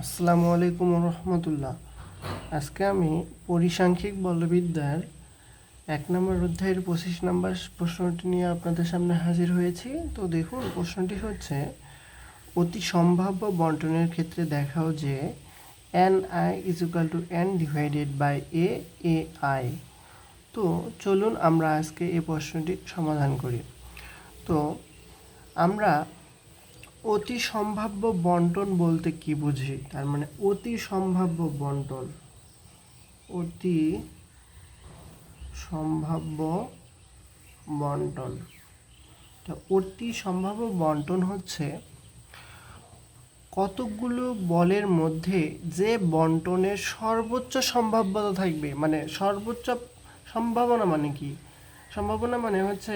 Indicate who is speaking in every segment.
Speaker 1: আসসালামু আলাইকুম রহমতুল্লাহ। আজকে আমি পরিসাংখ্যিক বলবিদ্যার এক নম্বর অধ্যায়ের পঁচিশ নম্বর প্রশ্নটি নিয়ে আপনাদের সামনে হাজির হয়েছি। তো দেখুন, প্রশ্নটি হচ্ছে, অতি সম্ভাব্য বন্টনের ক্ষেত্রে দেখাও যে n i is equal to n divided by a a i তো চলুন আমরা আজকে এই প্রশ্নটি সমাধান করি। তো আমরা অতি সম্ভাব্য বন্টন বলতে কি বুঝি? তার মানে অতি সম্ভাব্য বন্টন। অতি সম্ভাব্য বন্টন। তো অতি সম্ভাব্য বন্টন হচ্ছে কতকগুলো বলের মধ্যে যে বন্টনের সর্বোচ্চ সম্ভাব্যতা থাকবে। মানে সর্বোচ্চ সম্ভাবনা মানে কি? সম্ভাবনা মানে হচ্ছে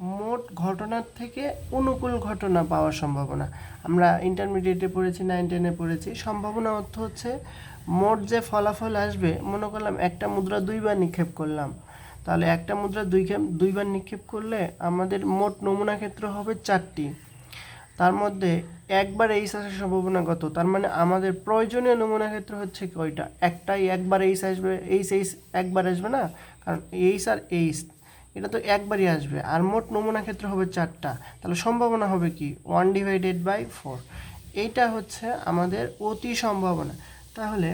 Speaker 1: মোট ঘটনার থেকে অনুকূল ঘটনা পাওয়ার সম্ভাবনা। আমরা ইন্টারমিডিয়েটে পড়েছি নাইন টেনে পড়েছি। সম্ভাবনা অর্থ হচ্ছে, মোট যে ফলাফল আসবে, মনে করলাম একটা মুদ্রা দুইবার নিক্ষেপ করলাম। তাহলে একটা মুদ্রা দুই দুইবার নিক্ষেপ করলে আমাদের মোট নমুনা ক্ষেত্র হবে চারটি। তার মধ্যে একবার এইস আসার সম্ভাবনা কত তার মানে আমাদের প্রয়োজনীয় নমুনা ক্ষেত্র হচ্ছে কয়টা একটাই একবার এইস আসবে এইস এইস একবার আসবে না? কারণ এইস আর এইস এটা তো একবারই আসবে। আর মোট নমুনা ক্ষেত্র হবে চারটা। তাহলে সম্ভাবনা হবে কি? ওয়ান ডিভাইডেড বাই ফোর এইটা হচ্ছে আমাদের অতি সম্ভাবনা। তাহলে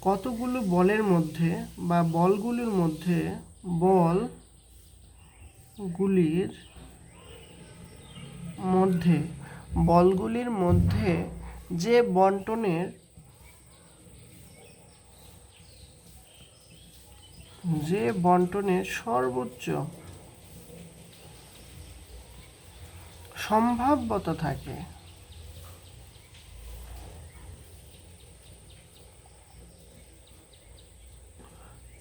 Speaker 1: কতগুলো বলের মধ্যে বা বলগুলির মধ্যে বলগুলির মধ্যে বলগুলির মধ্যে যে বন্টনের যে বন্টনে সর্বোচ্চ সম্ভাব্যতা থাকে।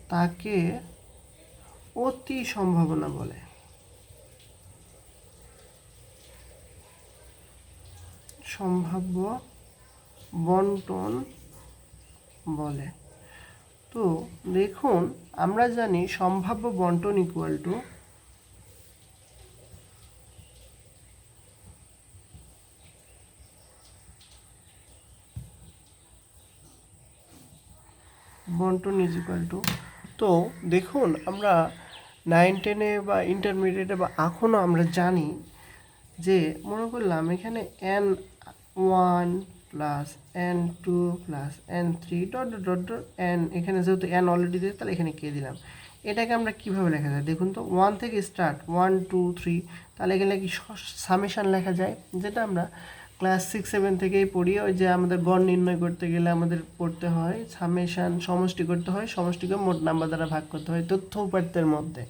Speaker 1: তাকে অতি সম্ভাবনা বলে। সম্ভাব্য বন্টন বলে। তো দেখুন, আমরা জানি সম্ভাব্য বন্টন ইকুয়াল টু বন্টন ইজ ইকুয়াল টু তো দেখুন, আমরা নাইন টেনে বা ইন্টারমিডিয়েটে বা এখনও আমরা জানি যে, মনে করলাম এখানে n one plus n two plus n three dot dot dot dot n এখানে যেহেতু এন অলরেডি দিয়েছে তাহলে এখানে কে দিলাম? এটাকে আমরা কীভাবে লেখা যায়? দেখুন তো ওয়ান থেকে স্টার্ট ওয়ান টু থ্রি তাহলে এখানে কি সামেশান লেখা যায়? যেটা আমরা ক্লাস সিক্স সেভেন থেকেই পড়ি, ওই যে আমাদের গড় নির্ণয় করতে গেলে আমাদের পড়তে হয় সামেশান সমষ্টি করতে হয়, সমষ্টিকে মোট নাম্বার দ্বারা ভাগ করতে হয়, তথ্য উপাত্তের মধ্যে।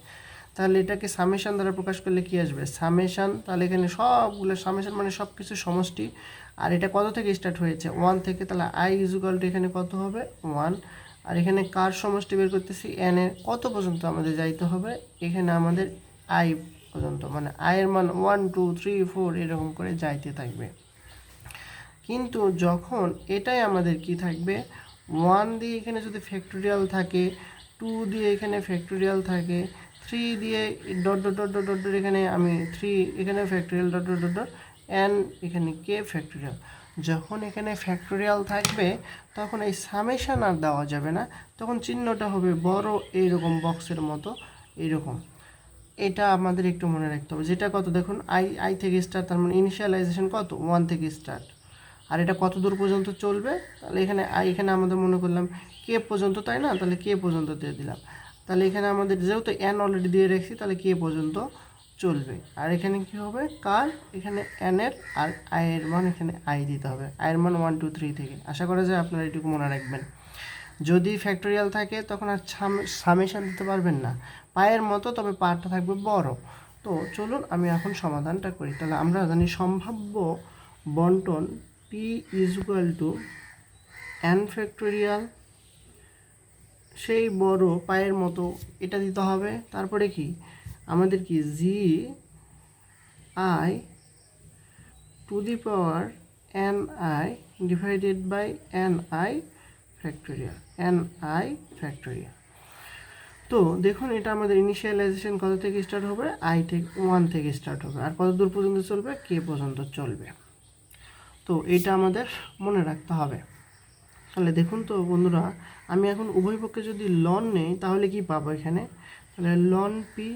Speaker 1: তাহলে এটাকে সামেশান দ্বারা প্রকাশ করলে কি আসবে? সামেশান তাহলে এখানে সবগুলো সামেশান মানে সব কিছু সমষ্টি আর এটা কত থেকে স্টার্ট হয়েছে? ওয়ান থেকে, তাহলে আই ইজুকাল টু এখানে কত হবে? ওয়ান আর এখানে কার সমষ্টি বের করতেছি? এন এর। কত পর্যন্ত আমাদের যাইতে হবে? এখানে আমাদের আই পর্যন্ত মানে আয়ের মান ওয়ান টু থ্রি ফোর এরকম করে যাইতে থাকবে। কিন্তু যখন এটাই আমাদের কি থাকবে? ওয়ান দিয়ে এখানে যদি ফ্যাক্টোরিয়াল থাকে টু দিয়ে এখানে ফ্যাক্টোরিয়াল থাকে থ্রি দিয়ে dot dot dot dot dot এখানে আমি থ্রি এখানে factorial dot dot dot dot n এখানে কে ফ্যাক্টোরিয়াল যখন এখানে ফ্যাক্টোরিয়াল থাকবে, তখন এই সামেশান আর দেওয়া যাবে না। তখন চিহ্নটা হবে বড় এইরকম বক্সের মতো এইরকম। এটা আমাদের একটু মনে রাখতে হবে। যেটা কত, দেখুন আই আই থেকে স্টার্ট তার মানে ইনিশিয়ালাইজেশন কত? ওয়ান থেকে স্টার্ট আর এটা কত দূর পর্যন্ত চলবে? তাহলে এখানে আই এখানে আমাদের মনে করলাম কে পর্যন্ত, তাই না? তাহলে কে পর্যন্ত দিয়ে দিলাম। তাহলে এখানে আমাদের, যেহেতু এন অলরেডি দিয়ে রেখেছি, তাহলে কে পর্যন্ত চলবে। আর এখানে কি হবে? কার? এখানে এনের আর আয়ের মান এখানে আই দিতে হবে। আয়ের মান ওয়ান টু থ্রি থেকে। আশা করা যায় আপনারা এটুকু মনে রাখবেন। যদি ফ্যাক্টোরিয়াল থাকে, তখন আর সামেশান দিতে পারবেন না। পায়ের মতো, তবে পাটা থাকবে বড়। তো চলুন আমি এখন সমাধানটা করি। তাহলে আমরা জানি সম্ভাব্য বন্টন p is equal to n factorial সেই বড় পায়ের মতো এটা দিতে হবে। তারপরে কি? আমাদের কি? G i to the power n i divided by n i factorial n i factorial তো দেখুন, এটা আমাদের ইনিশিয়ালাইজেশন কত থেকে স্টার্ট হবে? আই থেকে ওয়ান থেকে স্টার্ট হবে। আর কত দূর পর্যন্ত চলবে? কে পর্যন্ত চলবে। তো এটা আমাদের মনে রাখতে হবে। তাহলে দেখুন তো বন্ধুরা, আমি এখন উভয় পক্ষে যদি লন নেই, তাহলে কি পাবো এখানে? তাহলে লন পি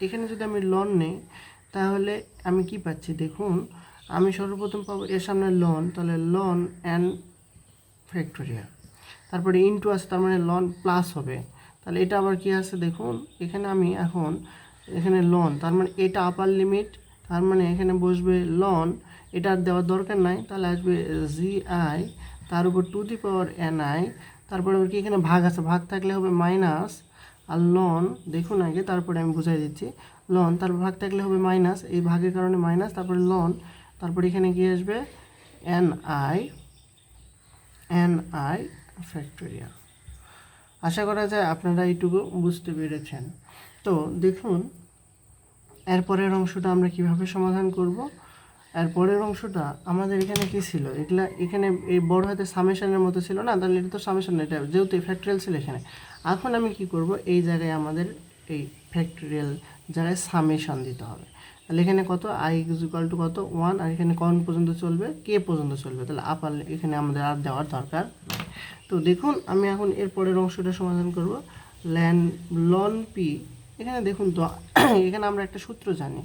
Speaker 1: এখানে যদি আমি লন নেই, তাহলে আমি কি পাচ্ছি? দেখুন, আমি সর্বপ্রথম পাবো এর সামনে লন তাহলে লন অ্যান্ড ফ্যাক্টোরিয়াল তারপরে ইনটু আছে, তার মানে লন প্লাস হবে। তাহলে এটা আবার কি আছে? দেখুন, এখানে আমি এখন, এখানে লন তার মানে এটা আপার লিমিট তার মানে এখানে বসবে লন এটা আর দেওয়ার দরকার নাই, তাহলে আসবে জি আই তার উপর to the power n i তারপরে কি এখানে ভাগ আছে? ভাগ থাকলে হবে মাইনাস আর লন দেখুন আগে, তারপরে আমি বুঝাই দিচ্ছি। লন তারপর ভাগ থাকলে হবে মাইনাস এই ভাগের কারণে মাইনাস তারপরে লন তারপরে এখানে কি আসবে? N i n i factorial আশা করা যায় আপনারা এইটুকু বুঝতে পেরেছেন। তো দেখুন এরপরের অংশটা আমরা কীভাবে সমাধান করব? এর পরের অংশটা আমাদের এখানে কি ছিল? এগুলা এখানে এই বড় হাতে সামেশনের মতো ছিল না? তাহলে এটা তো সামেশন এটা যেহেতু ফ্যাক্টরিয়াল ছিল এখানে। এখন আমি কি করব? এই জায়গায় আমাদের এই ফ্যাক্টরিয়াল জায়গায় সামেশন দিতে হবে। তাহলে এখানে কত? আই ইকুয়াল টু কত? ওয়ান আর এখানে কন পর্যন্ত চলবে কে পর্যন্ত চলবে। তাহলে আপার এখানে আমাদের আর দেওয়ার দরকার তো দেখুন, আমি এখন এর পরের অংশটা সমাধান করব। ল্যান লন পি এখানে দেখুন তো, এখানে আমরা একটা সূত্র জানি।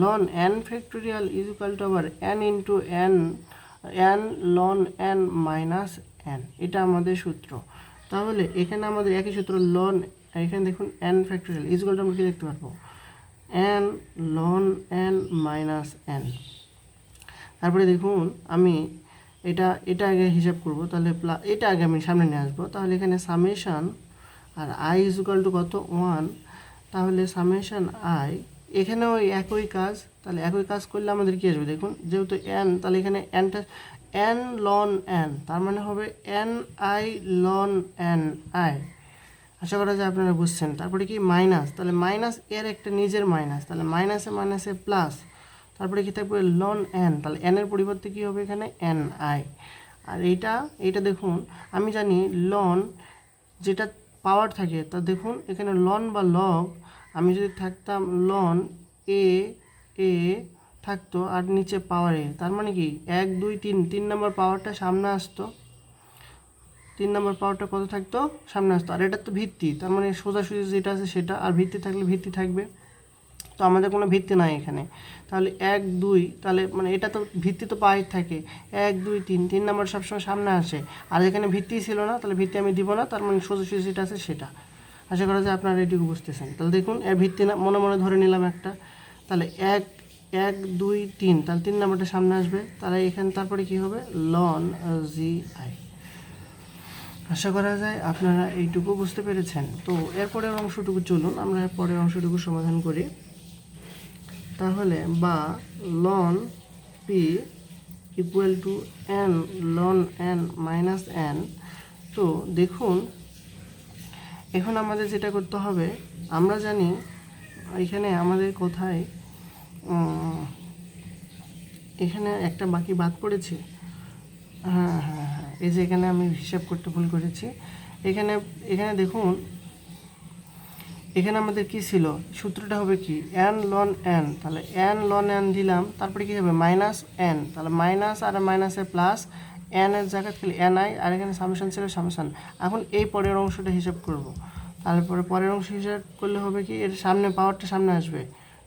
Speaker 1: Ln n factorial is equal to আবার n into n n ln n minus n এটা আমাদের সূত্র। তাহলে এখানে আমাদের একই সূত্র লন এখানে দেখুন এন ফ্যাক্টোরিয়াল ইজ ইকুয়াল আমরা কি দেখতে পারব? N ln n minus n তারপরে দেখুন, আমি এটা এটা আগে হিসাব করব, তাহলে প্লা এটা আগে আমি সামনে নিয়ে আসব, তাহলে এখানে সামেশান আর আই ইজ ইকুয়াল টু কত? ওয়ান তাহলে সামেশান আই এখানেও একই কাজ, তাহলে একই কাজ করলে আমাদের কী আসবে? দেখুন, যেহেতু এন তাহলে এখানে এনটা এন লন এন, তার মানে হবে n i ln n i. আশা করা যায় আপনারা বুঝছেন। তারপরে কি? মাইনাস। তাহলে মাইনাস এর একটা নিজের মাইনাস। তাহলে মাইনাসে মাইনাসে প্লাস। তারপরে কি থাকবে? Loan N. তাহলে এন এর পরিবর্তে কি হবে এখানে? N I. আর এইটা এইটা দেখুন, আমি জানি লন যেটা পাওয়ার থাকে, তা দেখুন, এখানে লন বা লগ, আমি যদি থাকতাম লন এ এ থাকতো আর নিচে পাওয়ারে তার মানে কি? এক, দুই, তিন তিন নম্বর পাওয়ারটা সামনে আসতো। তিন নম্বর পাওয়ারটা কত থাকতো? সামনে আসতো। আর এটা তো ভিত্তি। তার মানে সোজাসুজি যেটা আছে সেটা। আর ভিত্তি থাকলে ভিত্তি থাকবে। তো আমাদের কোনো ভিত্তি নাই এখানে। তাহলে এক, দুই, তাহলে মানে এটা তো ভিত্তি তো পাই থাকে। এক, দুই, তিন তিন নাম্বার সবসময় সামনে আসে। আর এখানে ভিত্তি ছিল না, তাহলে ভিত্তি আমি দিব না। তার মানে সোজাসুজি যেটা আছে সেটা। আশা করা যায় আপনারা এটুকু বুঝতেছেন। তাহলে দেখুন, এর ভিত্তি না মনে মনে ধরে নিলাম একটা। তাহলে এক এক, দুই, তিন। তাহলে তিন নাম্বারটা সামনে আসবে। তাহলে এখানে তারপরে কি হবে? Loan G, I. আশা করা যায় আপনারা এইটুকু বুঝতে পেরেছেন। তো এরপরের অংশটুকু চলুন, আমরা পরের অংশটুকু সমাধান করি। তাহলে বা, ln p equal to n ln n minus n তো দেখুন, এখন আমাদের যেটা করতে হবে, আমরা জানি এখানে আমাদের কোথায় এখানে একটা বাকি বাদ পড়েছে? হ্যাঁ হ্যাঁ হ্যাঁ এই যে এখানে আমি হিসাব করতে ভুল করেছি। এখানে এখানে দেখুন, এখানে আমাদের কি ছিল? সূত্রটা হবে কি? এন লন এন তাহলে এন লন এন দিলাম, তারপরে কি হবে? মাইনাস এন তাহলে মাইনাস আর মাইনাসে প্লাস এন এর জায়গা থেকে এন আই আর এখানে সামেশন ছিল সামেশন এখন এই পরের অংশটা হিসাব করব। তারপরে পরের অংশ হিসাব করলে হবে কি? এর সামনে পাওয়ারটা সামনে আসবে।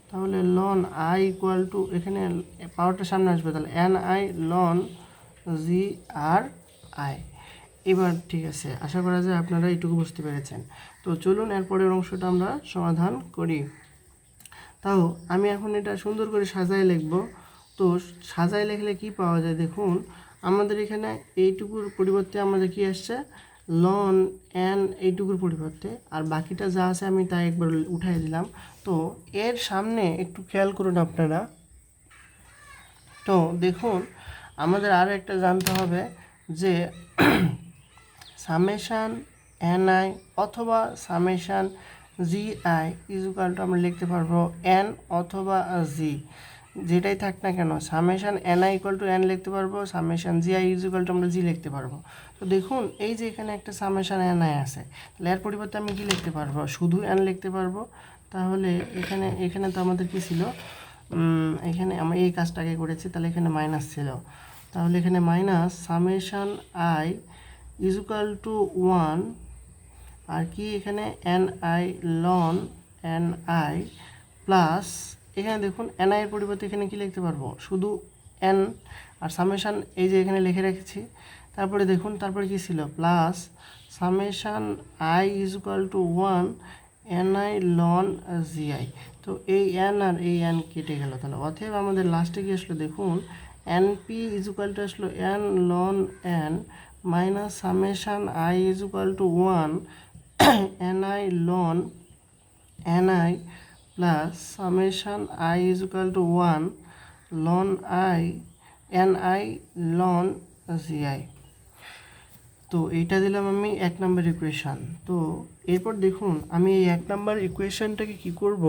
Speaker 1: তাহলে লন আই ইকুয়াল টু এখানে পাওয়ারটা সামনে আসবে, তাহলে এন আই লন জি আর আই এবার ঠিক আছে, আশা করা যায় আপনারা এইটুকু বুঝতে পেরেছেন। তো চলুন এরপরের অংশটা আমরা সমাধান করি। তাও আমি এখন এটা সুন্দর করে সাজায় লিখব। তো সাজায় লিখলে কি পাওয়া যায় দেখুন, আমাদের এখানে এইটুকুর পরিবর্তে আমাদের কি আসছে? লন, এন এইটুকুর পরিবর্তে। আর বাকিটা যা আছে আমি তাই একবার উঠাই দিলাম। তো এর সামনে একটু খেয়াল করুন আপনারা। তো দেখুন, আমাদের আরও একটা জানতে হবে যে সামেশান এন আই অথবা summation g i is equal to আমরা লিখতে পারব এন অথবা জি। যেটাই থাক না কেন, summation n i equal to n লিখতে পারব, summation g i is equal to আমরা জি লিখতে পারব। তো দেখুন, এই যে এখানে একটা সামেশান এন আই আছে, তাহলে এর পরিবর্তে আমি কি লিখতে পারব? শুধু এন লিখতে পারব? তাহলে এখানে এখানে তো আমাদের কি ছিল? এখানে আমি এই কাজটাকে করেছি, তাহলে এখানে মাইনাস ছিল। তাহলে এখানে minus summation i is equal to one, আর কি এখানে? N i ln n i plus, এখানে দেখুন এন আই এর পরিবর্তে এখানে কি লিখতে পারব? শুধু এন আর সামেশান এই যে এখানে লিখে রেখেছি তারপরে দেখুন, তারপরে কি ছিল? Plus summation i is equal to one n i ln g i তো এই এন আর এই এন কেটে গেল তাহলে। অতএব আমাদের লাস্টে কি আসলো দেখুন n p is equal to আসলো n ln n minus summation i is equal to one n i ln n i plus summation i is equal to one ln i n i ln g i তো এইটা দিলাম আমি এক number equation তো এরপর দেখুন, আমি এই এক নাম্বার ইকুয়েশানটাকে কি করব?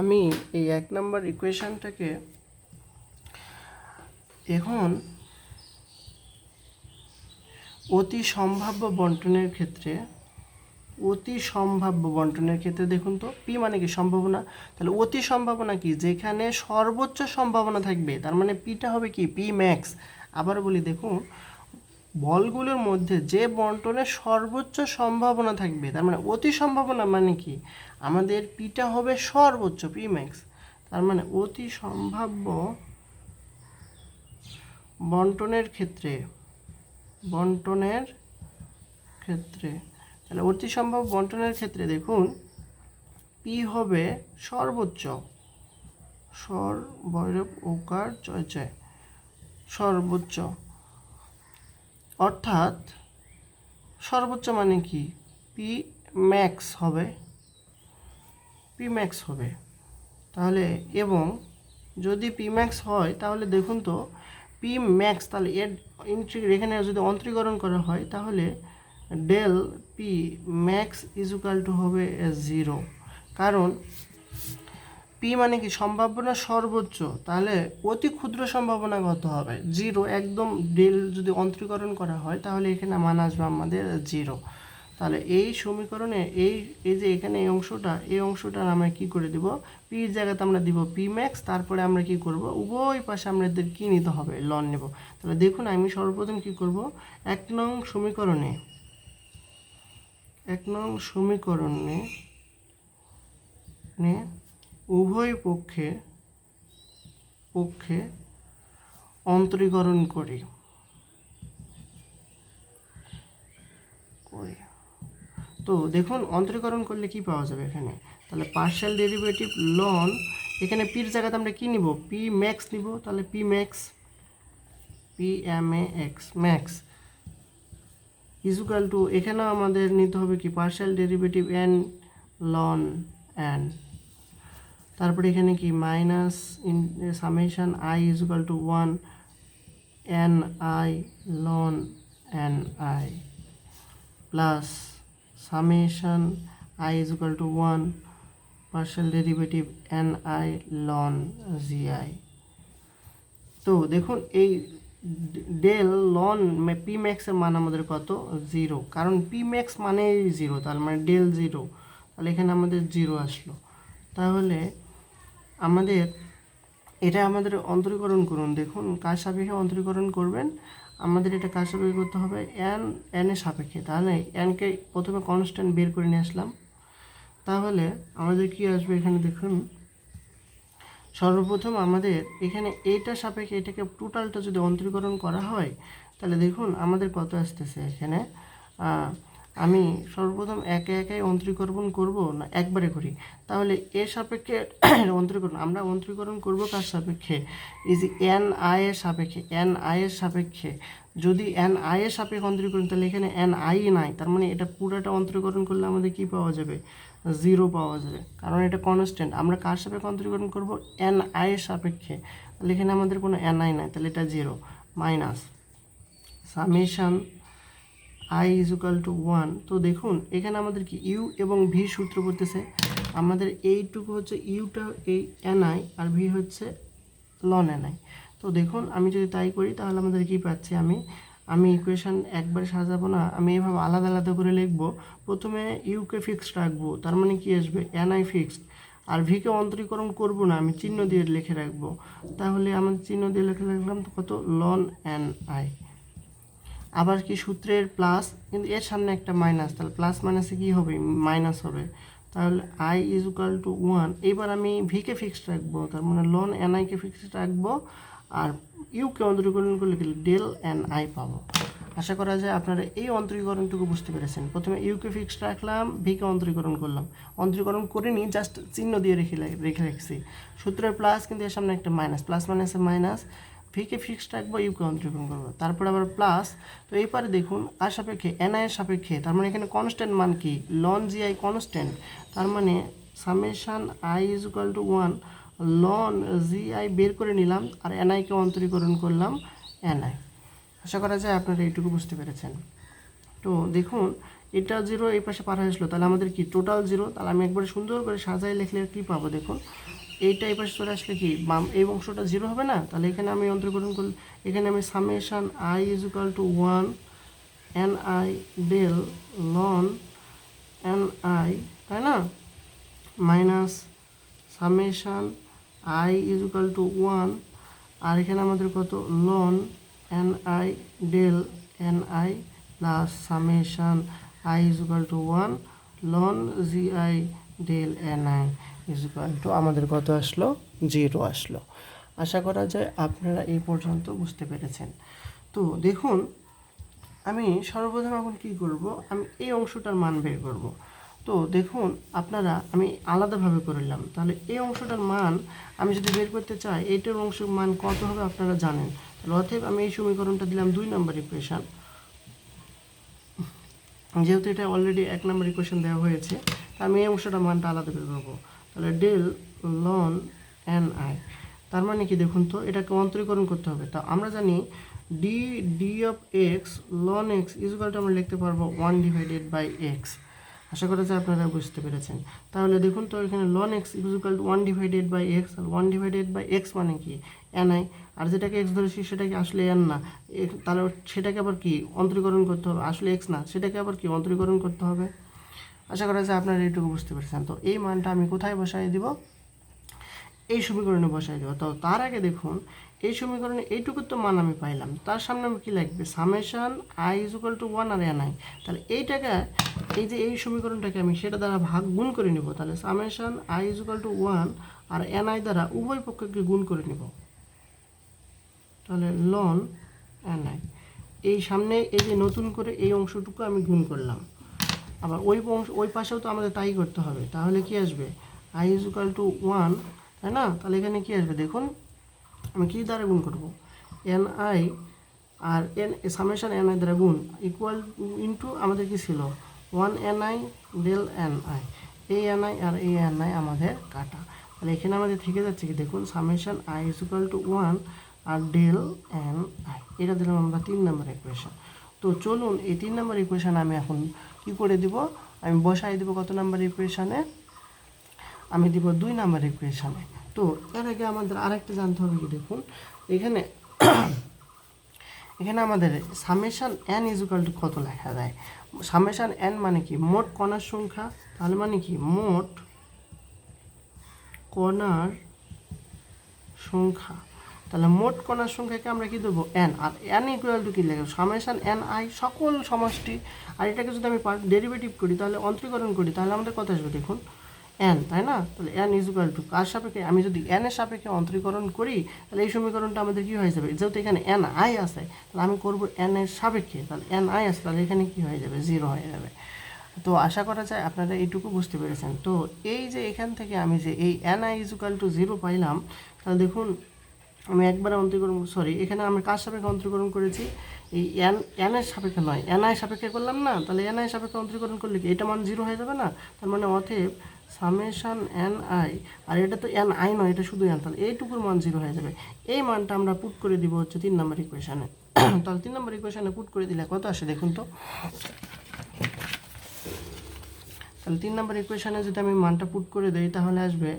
Speaker 1: আমি এই এক নাম্বার ইকুয়েশানটাকে এখন অতি সম্ভাব্য বন্টনের ক্ষেত্রে, অতি সম্ভাব্য বন্টনের ক্ষেত্রে দেখুন তো পি মানে কি সম্ভাবনা? তাহলে অতি সম্ভাবনা কি? যেখানে সর্বোচ্চ সম্ভাবনা থাকবে, তার মানে পিটা হবে কি? পি ম্যাক্স আবার বলি দেখুন বলগুলোর মধ্যে যে বন্টনের সর্বোচ্চ সম্ভাবনা থাকবে, তার মানে অতি সম্ভাবনা মানে কি? আমাদের পিটা হবে সর্বোচ্চ পি ম্যাক্স তার মানে অতি সম্ভাব্য বন্টনের ক্ষেত্রে বন্টনের ক্ষেত্রে, তাহলে অতি সম্ভব বন্টনের ক্ষেত্রে দেখুন পি হবে সর্বোচ্চ সর ভৈরব ওকার জয় জয় সর্বোচ্চ। অর্থাৎ সর্বোচ্চ মানে কি? পি ম্যাক্স হবে। পি ম্যাক্স হবে। তাহলে এবং যদি পি ম্যাক্স হয়, তাহলে দেখুন তো পি ম্যাক্স তাহলে এর ইন্ট্রি এখানে যদি অন্তরীকরণ করা হয়, তাহলে del p max is equal to হবে জিরো কারণ পি মানে কি? সম্ভাবনা সর্বোচ্চ। তাহলে অতি ক্ষুদ্র সম্ভাবনা কত হবে? জিরো একদম ডেল যদি অন্তরীকরণ করা হয়, তাহলে এখানে মান আসবে আমাদের জিরো তাহলে এই সমীকরণে এই এই যে এখানে এই অংশটা, এই অংশটার আমরা কি করে দিব? পির জায়গাতে আমরা দিব পি ম্যাক্স তারপরে আমরা কি করব? উভয় পাশে আমাদের কী নিতে হবে? লন নেব। তাহলে দেখুন আমি সর্বপ্রথম কি করব? এক নং সমীকরণে, এক নং সমীকরণে উভয় পক্ষে পক্ষে অন্তরীকরণ করি। তো দেখুন, অন্তরীকরণ করলে কি পাওয়া যাবে এখানে? তাহলে পার্শিয়াল ডেরিভেটিভ লন এখানে পির জায়গাতে আমরা কি নিব? পি ম্যাক্স নিব। তাহলে p max p m a x max is equal to এখানেও আমাদের নিতে হবে কি? Partial derivative n ln n তারপরে এখানে কি? Minus in summation i is equal to one n i ln n i plus summation i is equal to one partial derivative n i ln g i তো দেখুন, এই del loan P ম্যাক্সের মান আমাদের কত? জিরো কারণ P max মানেই zero তার মানে ডেল জিরো তাহলে এখানে আমাদের জিরো আসলো। তাহলে আমাদের, এটা আমাদের অন্তরীকরণ করুন। দেখুন, কার সাপেক্ষে অন্তরীকরণ করবেন? আমাদের এটা কার সাপেক্ষে করতে হবে? এন এর সাপেক্ষে। তাহলে এনকে প্রথমে কনস্ট্যান্ট বের করে নিয়ে আসলাম। তাহলে আমাদের কি আসবে এখানে দেখুন। সর্বপ্রথম আমাদের এখানে এইটা সাপেক্ষে এটাকে টোটালটা যদি অন্তরীকরণ করা হয়, তাহলে দেখুন আমাদের কত আসতেছে এখানে? আমি সর্বপ্রথম একে একে অন্তরীকরণ করব না, একবারে করি। তাহলে এর সাপেক্ষে অন্তরীকরণ, আমরা অন্তরীকরণ করব কার সাপেক্ষে? যে এন আই এর সাপেক্ষে, এন আই এর সাপেক্ষে। যদি এন আই এর সাপেক্ষে অন্তরীকরণ, তাহলে এখানে এন আই নাই, তার মানে এটা পুরোটা অন্তরীকরণ করলে আমাদের কি পাওয়া যাবে? জিরো পাওয়া যাবে। কারণ এটা কনস্ট্যান্ট আমরা কার সাপেক্ষে অন্তরীকরণ করব? এন আই এর সাপেক্ষে। তাহলে এখানে আমাদের কোনো এন আই নাই, তাহলে এটা zero, minus summation i is equal to one তো দেখুন, এখানে আমাদের কি ইউ এবং ভি সূত্র পড়তেছে। আমাদের এইটুকু হচ্ছে ইউটা এই এনআই আর ভি হচ্ছে লন এনআই তো দেখুন, আমি যদি তাই করি, তাহলে আমাদের কি পাচ্ছি আমি? আমি ইকুয়েশন একবার সাজাবো না, আমি এভাবে আলাদা আলাদা করে লিখব। প্রথমে ইউকে ফিক্সড রাখব, তার মানে কি আসবে? এনআই ফিক্সড আর ভিকে অন্তরীকরণ করব না, আমি চিহ্ন দিয়ে লিখে রাখব। তাহলে আমার চিহ্ন দিয়ে লিখে রাখলাম কত? লন এন আই আবার কি সূত্রের প্লাস কিন্তু এর সামনে একটা মাইনাস তাহলে প্লাস মাইনাসে কী হবে? মাইনাস হবে। তাহলে i is equal to one এবার আমি ভিকে ফিক্সড রাখব, তার মানে লন এন আইকে ফিক্সড রাখব, আর ইউকে অন্তরীকরণ করলে কি ডেল এন আই পাবো। আশা করা যায় আপনারা এই অন্তরীকরণটুকু বুঝতে পেরেছেন। প্রথমে ইউকে ফিক্সড রাখলাম ভিকে অন্তরীকরণ করলাম। অন্তরীকরণ করিনি জাস্ট চিহ্ন দিয়ে রেখে রেখে রাখছি। সূত্রের প্লাস কিন্তু এর সামনে একটা মাইনাস প্লাস মাইনাসে মাইনাস ভিকে ফিক্সড রাখব ইউকে অন্তরীকরণ করব। তারপরে আবার প্লাস তো এই পারে দেখুন, আর সাপেক্ষে এনআইয়ের সাপেক্ষে, তার মানে এখানে কনস্ট্যান্ট মান কি? লন জি আই কনস্ট্যান্ট তার মানে summation i is equal to one ln g i বের করে নিলাম, আর এনআইকে অন্তরীকরণ করলাম এনআই আশা করা যায় আপনারা এইটুকু বুঝতে পেরেছেন। তো দেখুন, এটা জিরো এই পাশে হয়ে আসলো, তাহলে আমাদের কি? টোটাল জিরো তাহলে আমি একবারে সুন্দর করে সাজাই, লিখলে কি পাবো দেখুন? এইটা এই পাশে চলে আসলে কি? বাম এই অংশটা জিরো হবে না? তাহলে এখানে আমি অন্তর্গ্রহণ করলে, এখানে আমি summation i is equal to one n i del ln n i তাই না? Minus summation i is equal to one আর এখানে আমাদের কত? Ln n i del n i plus summation i is equal to one ln g i del n i is equal to আমাদের কত আসলো? Zero আসলো। আশা করা যায় আপনারা এই পর্যন্ত বুঝতে পেরেছেন। তো দেখুন, আমি সর্বপ্রথম এখন কী করব? আমি এই অংশটার মান বের করব। তো দেখুন, আপনারা, আমি আলাদাভাবে করলাম তাহলে এই অংশটার মান আমি যদি বের করতে চাই, এইটার অংশের মান কত হবে আপনারা জানেন। তাহলে অতএব আমি এই সমীকরণটা দিলাম দুই নম্বর ইকুয়েশান যেহেতু এটা অলরেডি এক নম্বর ইকুয়েশন দেওয়া হয়েছে, তা আমি এই অংশটার মানটা আলাদা বের করব তাহলে ডেল লন, এন, আই। তার মানে কি দেখুন তো, এটাকে অন্তরীকরণ করতে হবে। তা আমরা জানি d d of x ln x ইজুকালটা আমরা লিখতে পারব ওয়ান ডিভাইডেড বাই এক্স আশা করা যায় আপনারা বুঝতে পেরেছেন। তাহলে দেখুন তো, এখানে ln x is equal one divided by x R one divided by x মানে কি? এন আই আর যেটাকে এক্স ধরেছি, সেটাকে আসলে এন না। তাহলে সেটাকে আবার কি? অন্তরীকরণ করতে হবে। আসলে এক্স না, সেটাকে আবার কি? অন্তরীকরণ করতে হবে। আশা করা যায় আপনারা এইটুকু বুঝতে পেরেছেন। তো এই মানটা আমি কোথায় বসাই দিব? এই সমীকরণে বসাই দেবো। তো তার আগে দেখুন, এই সমীকরণে এইটুকু তো মান আমি পাইলাম। তার সামনে আমি কী লাগবে summation i is equal to one R N I তাহলে এইটাকে, এই যে এই সমীকরণটাকে আমি সেটা দ্বারা ভাগ গুণ করে নিব। তাহলে summation i is equal to one R N I দ্বারা উভয় পক্ষকে গুণ করে নিব। তাহলে লন এন আই এই সামনে এই যে নতুন করে এই অংশটুকু আমি গুণ করলাম। আবার ওই অংশ ওই পাশেও তো আমাদের তাই করতে হবে। তাহলে কি আসবে? I is equal to one তাই না? তাহলে এখানে কি আসবে? দেখুন, আমি কী দ্বারা গুণ করব? এন আই আর এন সামেশন এন আই দ্বারা গুণ ইকুয়াল ইন্টু আমাদের কি ছিল? One n i del n i এই এন আই আর এই এন আই আমাদের কাটা। তাহলে এখানে আমাদের থেকে যাচ্ছে কি? দেখুন summation i is equal to one R del N I এটা দিলাম আমরা তিন নম্বর ইকুয়েশন তো চলুন, এই তিন নম্বর ইকুয়েশন আমি এখন কি করে দিব? আমি বসাই দিব কত নাম্বার ইকুয়েশনে আমি দিব দুই নাম্বার ইকুয়েশনে তো এর আগে আমাদের আরেকটা জানতে হবে কি দেখুন? এখানে এখানে আমাদের সামেশান এন ইজুকাল টু কত লেখা যায়? সামেশান এন মানে কি? মোট কণার সংখ্যা? তাহলে মানে কি? মোট কণার সংখ্যা। তাহলে মোট কণার সংখ্যাকে আমরা কি দেবো? এন আর এন ইকুয়াল টু কি লেখা? সামেশান এন আই সকল সমষ্টি। আর এটাকে যদি আমি ডেরিভেটিভ করি, তাহলে অন্তরীকরণ করি, তাহলে আমাদের কত আসবে দেখুন? এন তাই না? তাহলে এন ইজ ইকুয়াল টু কার সাপেক্ষে? আমি যদি এন এর সাপেক্ষে অন্তরীকরণ করি, তাহলে এই সমীকরণটা আমাদের কি হয়ে যাবে? যেহেতু এখানে এন আই আছে, তাহলে আমি করব এন এর সাপেক্ষে। তাহলে এন আই আছে, তাহলে এখানে কি হয়ে যাবে? জিরো হয়ে যাবে। তো আশা করা যায় আপনারা এইটুকু বুঝতে পেরেছেন। তো এই যে এখান থেকে আমি যে এই n i is equal to zero পাইলাম, তাহলে দেখুন আমি একবারে অন্তরীকরণ সরি এখানে আমি কার সাপেক্ষে অন্তরীকরণ করেছি? এই এন এন এর সাপেক্ষে নয়। এন আই সাপেক্ষে করলাম না, তাহলে এন আই সাপেক্ষে অন্তরীকরণ করলে কি? এটা মান জিরো হয়ে যাবে না? তার মানে অতএব সামেশান এন আই আর এটা তো এন আই নয়, এটা শুধু এন তাহলে এইটুকুর মান জিরো হয়ে যাবে। এই মানটা আমরা পুট করে দিব হচ্ছে তিন নম্বর ইকুয়েশানে তাহলে তিন নম্বর ইকুয়েশানে পুট করে দিলে কত আসে দেখুন তো? তাহলে তিন নম্বর ইকুয়েশানে যদি আমি মানটা পুট করে দেই, তাহলে আসবে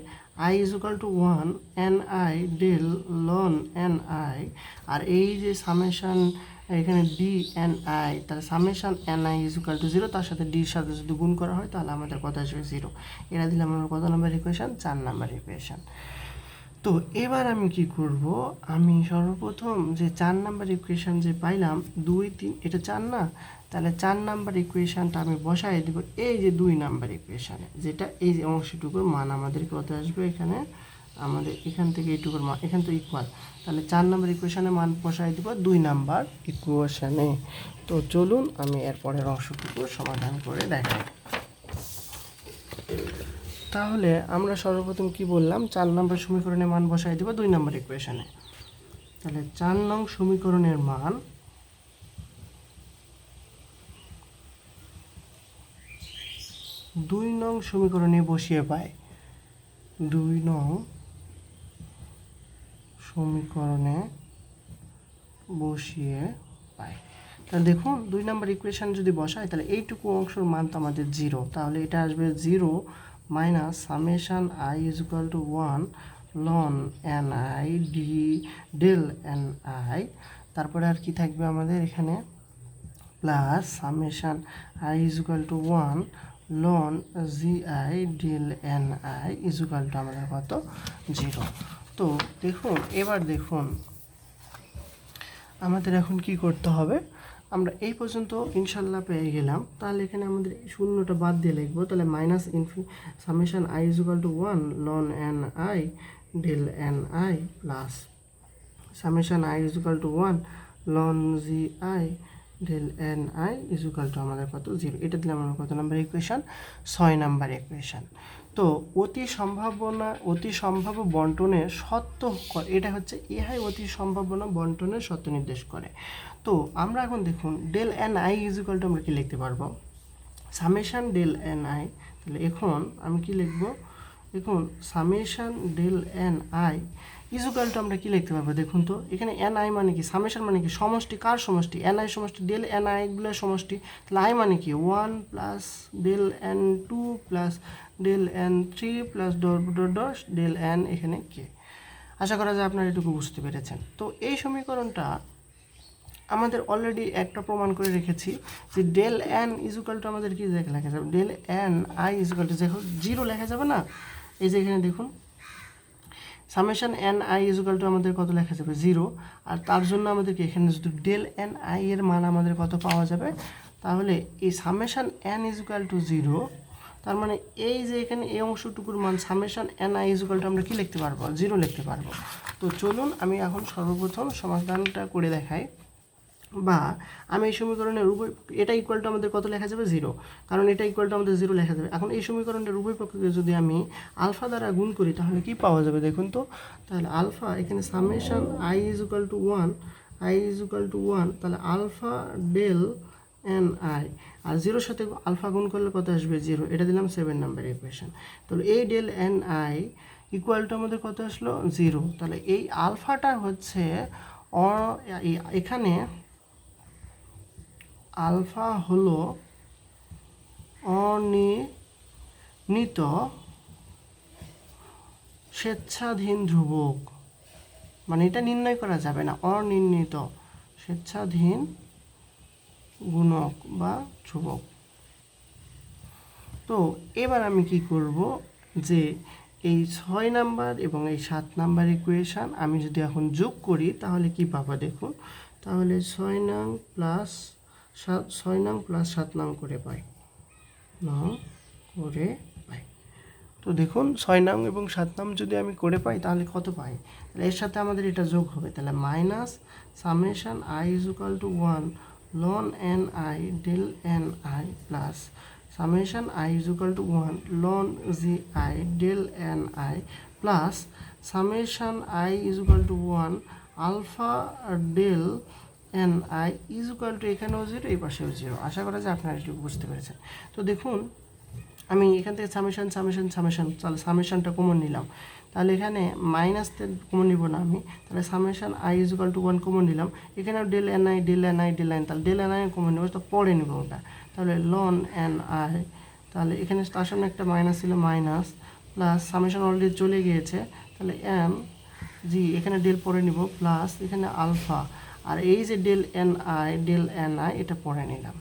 Speaker 1: i is equal to one n i del ln n i আর এই যে সামেশান এখানে ডি এন আই তাহলে summation n i is equal to zero তার সাথে ডির সাথে যদি গুণ করা হয়, তাহলে আমাদের কত আসবে জিরো এরা দিলাম আমরা কত নাম্বার ইকুয়েশন চার নাম্বার ইকুয়েশন তো এবার আমি কি করব? আমি সর্বপ্রথম যে চার নাম্বার ইকুয়েশন যে পাইলাম, দুই, তিন, এটা চার না? তাহলে চার নাম্বার ইকুয়েশানটা আমি বসাই দেবো, এই যে দুই নাম্বার ইকুয়েশানে যেটা এই যে অংশটুকুর মান আমাদের কত আসবে এখানে? আমাদের এখান থেকে এইটুকুর মান, এখান তো ইকুয়াল তাহলে চার নাম্বার ইকুয়েশানে মান বসাই দেবো দুই নাম্বার ইকুয়েশানে তো চলুন আমি এরপরের অংশটুকু সমাধান করে দেখাই। তাহলে আমরা সর্বপ্রথম কি বললাম? চার নম্বর সমীকরণের মান বসাই দেবো দুই নম্বর ইকুয়েশনে তাহলে চার নং সমীকরণের মান দুই নং সমীকরণে বসিয়ে পাই দুই নং সমীকরণে বসিয়ে পাই তাহলে দেখুন, দুই নম্বর ইকুয়েশন যদি বসায়, তাহলে এইটুকু অংশের মান তো আমাদের জিরো তাহলে এটা আসবে zero minus summation I is equal to one ln N I D del N I তারপরে আর কি থাকবে আমাদের এখানে? Plus summation I is equal to one ln G I del N I is equal to আমাদের কত? Zero তো দেখুন, এবার দেখুন, আমাদের এখন কি করতে হবে? আমরা এই পর্যন্ত ইনশাল্লাহ পেয়ে গেলাম। তাহলে এখানে আমাদের শূন্যটা বাদ দিয়ে লিখব। তাহলে minus ইনফি summation i is equal to one ln n i del n i plus summation i is equal to one ln g i del n i is equal to আমাদের কত? জিরো এটা দিলাম আমরা কত নাম্বার ইকুয়েশান ছয় number equation তো অতি সম্ভাবনা, অতি সম্ভাব্য বন্টনের সত্য এটা হচ্ছে ইহাই অতি সম্ভাবনা বন্টনের সত্য নির্দেশ করে। তো আমরা এখন দেখুন del N I is equal to আমরা কি লিখতে পারব? সামেশান ডেল এন আই তাহলে এখন আমি কি লিখব? দেখুন summation del N I is equal to আমরা কি লিখতে পারব দেখুন তো? এখানে এন আই মানে কি? সামেশন মানে কি? সমষ্টি। কার সমষ্টি? এন আই সমষ্টি। ডেল এন আইগুলোর সমষ্টি। তাহলে আই মানে কি? One plus del N two plus del N three plus dot del N এখানে কে আশা করা যায় আপনারা এটুকু বুঝতে পেরেছেন। তো এই সমীকরণটা আমাদের অলরেডি একটা প্রমাণ করে রেখেছি যে ডেল এন ইজুকাল টু আমাদের কি লেখা যাবে? Del N I is equal to দেখো জিরো লেখা যাবে না? এই যে এখানে দেখুন summation N I is equal to আমাদের কত লেখা যাবে? জিরো আর তার জন্য আমাদেরকে এখানে যদি ডেল এন আই এর মান আমাদের কত পাওয়া যাবে? তাহলে এই summation N is equal to zero তার মানে এই যে এখানে এই অংশটুকুর মান summation N I is equal to আমরা কী লিখতে পারব? জিরো লিখতে পারব। তো চলুন আমি এখন সর্বপ্রথম সমাধানটা করে দেখাই। বা আমি এই সমীকরণের উভয় এটা ইকুয়াল টু আমাদের কত লেখা যাবে? জিরো কারণ এটা ইকুয়াল টু আমাদের জিরো লেখা যাবে। এখন এই সমীকরণের উভয় পক্ষকে যদি আমি আলফা দ্বারা গুণ করি, তাহলে কি পাওয়া যাবে দেখুন তো? তাহলে আলফা, এখানে summation I is equal to one I is equal to one তাহলে আলফা ডেল এন আই আর জিরোর সাথে আলফা গুণ করলে কত আসবে? জিরো এটা দিলাম সেভেন নাম্বার ইকুয়েশন তাহলে এই del N I equal to আমাদের কত আসলো? জিরো তাহলে এই আলফাটা হচ্ছে এখানে আলফা হলো অনির্ণীত স্বেচ্ছাধীন ধ্রুবক। মানে এটা নির্ণয় করা যাবে না, অনির্ণীত স্বেচ্ছাধীন গুণক বা ধ্রুবক। তো এবার আমি কি করব যে এই ছয় নাম্বার এবং এই সাত নাম্বার ইকুয়েশান আমি যদি এখন যোগ করি তাহলে কি পাবো দেখুন? তাহলে ছয় নং প্লাস সাত, ছয় নং প্লাস সাত নং করে পাই নং করে পাই তো দেখুন, ছয় নং এবং সাত নং যদি আমি করে পাই, তাহলে কত পাই? তাহলে এর সাথে আমাদের এটা যোগ হবে। তাহলে minus summation I is equal to one ln N I del N I plus summation I is equal to one ln G I del N I plus summation I is equal to one alpha del N I is equal to এখানেও zero, এই পাশেও zero. আশা করা যায় আপনারা এটুকু বুঝতে পেরেছেন। তো দেখুন, আমি এখান থেকে সামেশন সামেশন সামেশন তাহলে সামেশনটা কমন নিলাম। তাহলে এখানে মাইনাস কমন নিব না আমি। তাহলে summation I is equal to one common নিলাম। এখানেও del N I del N I del N তাহলে ডেল এন আই কমন নেব, তো পরে নিব ওটা। তাহলে লন এন আই তাহলে এখানে তার সামনে একটা মাইনাস ছিল মাইনাস প্লাস সামেশন অলরেডি চলে গিয়েছে। তাহলে এন জি, এখানে ডেল পরে নিব প্লাস এখানে আলফা আর এই যে del N I del N I এটা পড়ে নিলাম।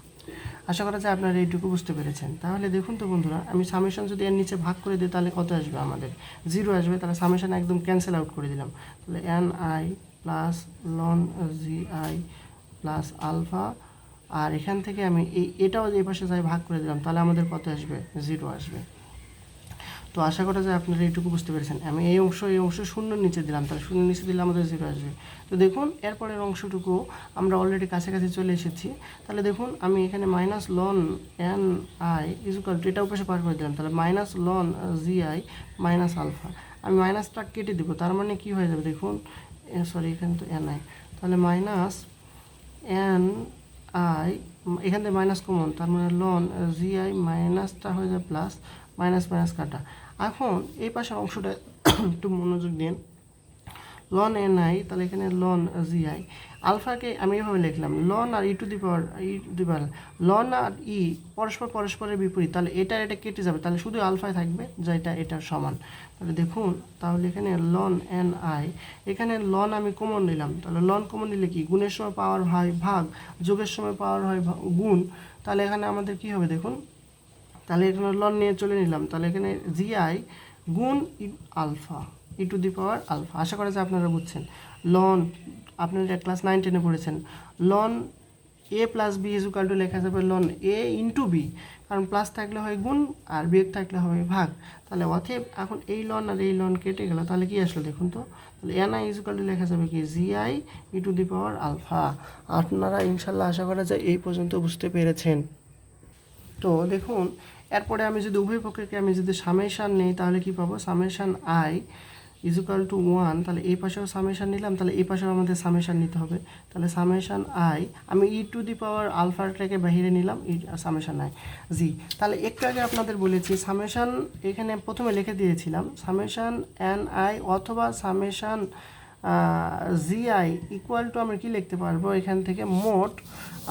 Speaker 1: আশা করা যায় আপনারা এইটুকু বুঝতে পেরেছেন। তাহলে দেখুন তো বন্ধুরা, আমি সামেশন যদি এর নিচে ভাগ করে দিই, তাহলে কত আসবে আমাদের? জিরো আসবে, তাহলে সামেশন একদম ক্যান্সেল আউট করে দিলাম। তাহলে N I plus ln G I plus alpha আর এখান থেকে আমি এই, এটাও যে পাশে যাই, ভাগ করে দিলাম, তাহলে আমাদের কত আসবে? জিরো আসবে। তো আশা করা যায় আপনারা এইটুকু বুঝতে পেরেছেন। আমি এই অংশ এই অংশ শূন্যর নিচে দিলাম, তাহলে শূন্যের নিচে দিলে আমাদের জিরো আসবে। তো দেখুন, এরপরের অংশটুকু আমরা অলরেডি কাছাকাছি চলে এসেছি। তাহলে দেখুন, আমি এখানে minus ln N I is equal to এটা পাশে পার করে দিলাম। তাহলে minus ln G I minus alpha আমি মাইনাসটা কেটে দেবো, তার মানে কি হয়ে যাবে দেখুন? সরি এখানে তো এন আই তাহলে মাইনাস এন আই এখান থেকে মাইনাস কমন তার মানে লন জি আই মাইনাসটা হয়ে যায় প্লাস মাইনাস মাইনাস কাটা। এখন এই পাশের অংশটা একটু মনোযোগ দিন। লন এন আই তাহলে এখানে লন জি আই আলফাকে আমি এভাবে লিখলাম ln R e to the power e to the power ln R e পরস্পর পরস্পরের বিপরীত, তাহলে এটা এটা কেটে যাবে, তাহলে শুধু আলফায় থাকবে যেটা এটার সমান। তাহলে দেখুন, তাহলে এখানে লন এন আই এখানে লন আমি কমন নিলাম, তাহলে লন কমন নিলে কি? গুণের সময় পাওয়ার হয় ভাগ, যোগের সময় পাওয়ার হয় গুণ, তাহলে এখানে আমাদের কি হবে দেখুন? তাহলে এখানে লন নিয়ে চলে নিলাম। তাহলে এখানে জিআই গুণ E alpha E to the power alpha আশা করা যায় আপনারা বুঝছেন। লন আপনারা ক্লাস নাইন টেনে পড়েছেন ln A plus B is equal to লেখা যাবে লন এ ইন্টু বি কারণ প্লাস থাকলে হয় গুণ আর বিয়োগ থাকলে হবে ভাগ। তাহলে অথেব এখন এই লন আর এই লন কেটে গেল। তাহলে কি আসলো দেখুন তো। তাহলে এন আই ইজুকাল টু লেখা যাবে কি G I E to the power alpha আপনারা ইনশাল্লাহ আশা করা যায় এই পর্যন্ত বুঝতে পেরেছেন। তো দেখুন এরপরে আমি যদি উভয় পক্ষকে আমি যদি সামেশান নেই, তাহলে কি পাবো? Summation I is equal to one তাহলে এই পাশেও সামেশান নিলাম, তাহলে এই পাশেও আমাদের সামেশান নিতে হবে। তাহলে সামেশান আই আমি ই টু দি পাওয়ার আলফাটাকে বাহিরে নিলাম ই সামেশান আই জি তাহলে একটু আগে আপনাদের বলেছি, সামেশান এখানে প্রথমে লিখে দিয়েছিলাম, সামেশান এন আই অথবা summation G I equal to আমরা কি লিখতে পারব? এখান থেকে মোট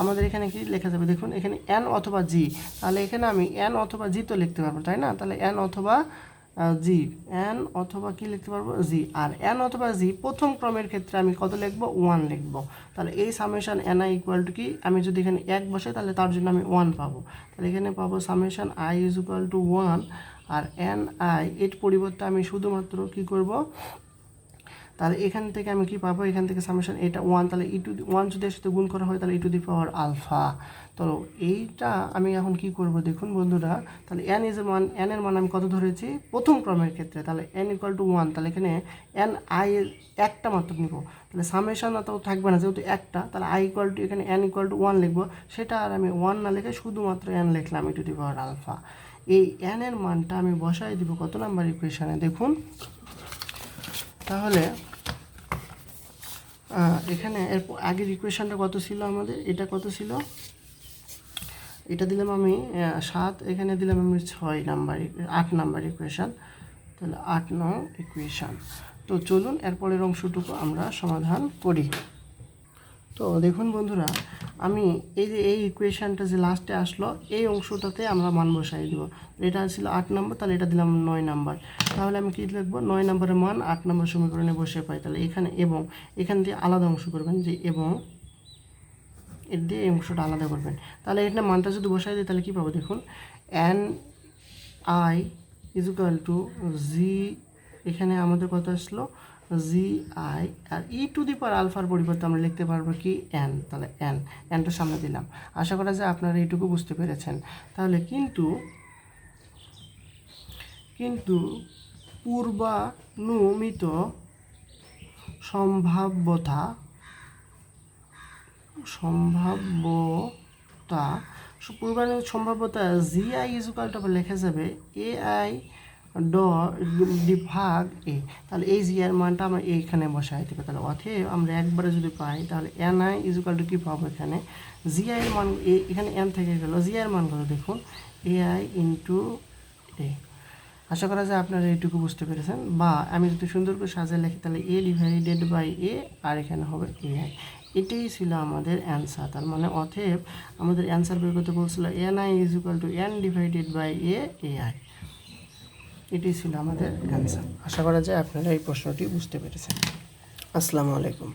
Speaker 1: আমাদের এখানে কি লেখা যাবে? দেখুন, এখানে এন অথবা জি তাহলে এখানে আমি এন অথবা জি তো লিখতে পারব, তাই না? তাহলে এন অথবা জি এন অথবা কি লিখতে পারব? জি আর এন অথবা জি প্রথম ক্রমের ক্ষেত্রে আমি কত লিখব? ওয়ান লিখব। তাহলে এই summation N I equal to কি? আমি যদি এখানে এক বসে, তাহলে তার জন্য আমি ওয়ান পাবো। তাহলে এখানে পাবো summation I is equal to one R N I এর পরিবর্তে আমি শুধুমাত্র কি করব? তাহলে এখান থেকে আমি কি পাবো? এখান থেকে সামেশন এটা ওয়ান তাহলে ই টু ওয়ান যদি সাথে গুণ করা হয়, তাহলে ই টু দি পাওয়ার আলফা তো এইটা আমি এখন কি করব? দেখুন বন্ধুরা, তাহলে এন ইজ মান এন এর মান আমি কত ধরেছি? প্রথম ক্রমের ক্ষেত্রে, তাহলে এন ইকুয়াল টু ওয়ান তাহলে এখানে এন আই এর একটা মাত্র নিব। তাহলে সামেশন তো থাকবে না, যেহেতু একটা, তাহলে আই ইকুয়াল টু এখানে এন ইকুয়াল টু ওয়ান লিখব। সেটা আর আমি ওয়ান না লিখে শুধুমাত্র এন লিখলাম E to the power alpha এই এন এর মানটা আমি বসাই দিব কত নাম্বার ইকুয়েশনে দেখুন তাহলে এখানে এর আগের ইকুয়েশানটা কত ছিল আমাদের? এটা কত ছিল? এটা দিলাম আমি সাত, এখানে দিলাম আমি ছয় নাম্বার আট নাম্বার ইকুয়েশান তাহলে আট নং ইকুয়েশান তো চলুন এরপরের অংশটুকু আমরা সমাধান করি। তো দেখুন বন্ধুরা, আমি এই যে এই ইকুয়েশানটা যে লাস্টে আসলো, এই অংশটাতে আমরা মান বসাই দিব। এটা ছিল আট নম্বর, তাহলে এটা দিলাম নয় নাম্বার। তাহলে আমি কী লিখব? নয় নম্বরের মান আট নম্বর সমীকরণে বসে পাই। তাহলে এখানে এবং, এখান দিয়ে আলাদা অংশ করবেন যে এবং, এর দিয়ে এই অংশটা আলাদা করবেন। তাহলে এখানে মানটা যদি বসাই দিই, তাহলে কী পাবো দেখুন? N I is equal to G এখানে আমাদের কত আসলো? G I R E to the পাওয়ার আলফার পরিবর্তে আমরা লিখতে পারব কি এন তাহলে এন এনটা সামনে দিলাম। আশা করা যায় আপনারা এইটুকু বুঝতে পেরেছেন। তাহলে কিন্তু কিন্তু পূর্বানুমিত সম্ভাব্যতা সম্ভাব্যতা, পূর্বানুমিত সম্ভাব্যতা জি আই ইজুকালটা লেখা যাবে এ আই ড ডি ভাগ এ। তাহলে এই জি এর মানটা আমরা এইখানে বসাই দেবো তাহলে অথব আমরা একবারে যদি পাই, তাহলে N I is equal to কী পাবো এখানে? জি আই এর মান এখানে এন থেকে গেল। জি আই এর মান কত দেখুন? এ আই ইন্টু এ আশা করা যায় আপনারা এইটুকু বুঝতে পেরেছেন। বা আমি যদি সুন্দর করে সাজিয়ে লিখি, তাহলে এ ডিভাইডেড বাই এ আর এখানে হবে এ আই এটাই ছিল আমাদের অ্যান্সার তার মানে অথেব আমাদের অ্যান্সার বের করতে বলছিল N I is equal to N divided by A A I এটাই ছিল আমাদের অ্যান্সার আশা করা যায় আপনারা এই প্রশ্নটি বুঝতে পেরেছেন। আসসালামু আলাইকুম।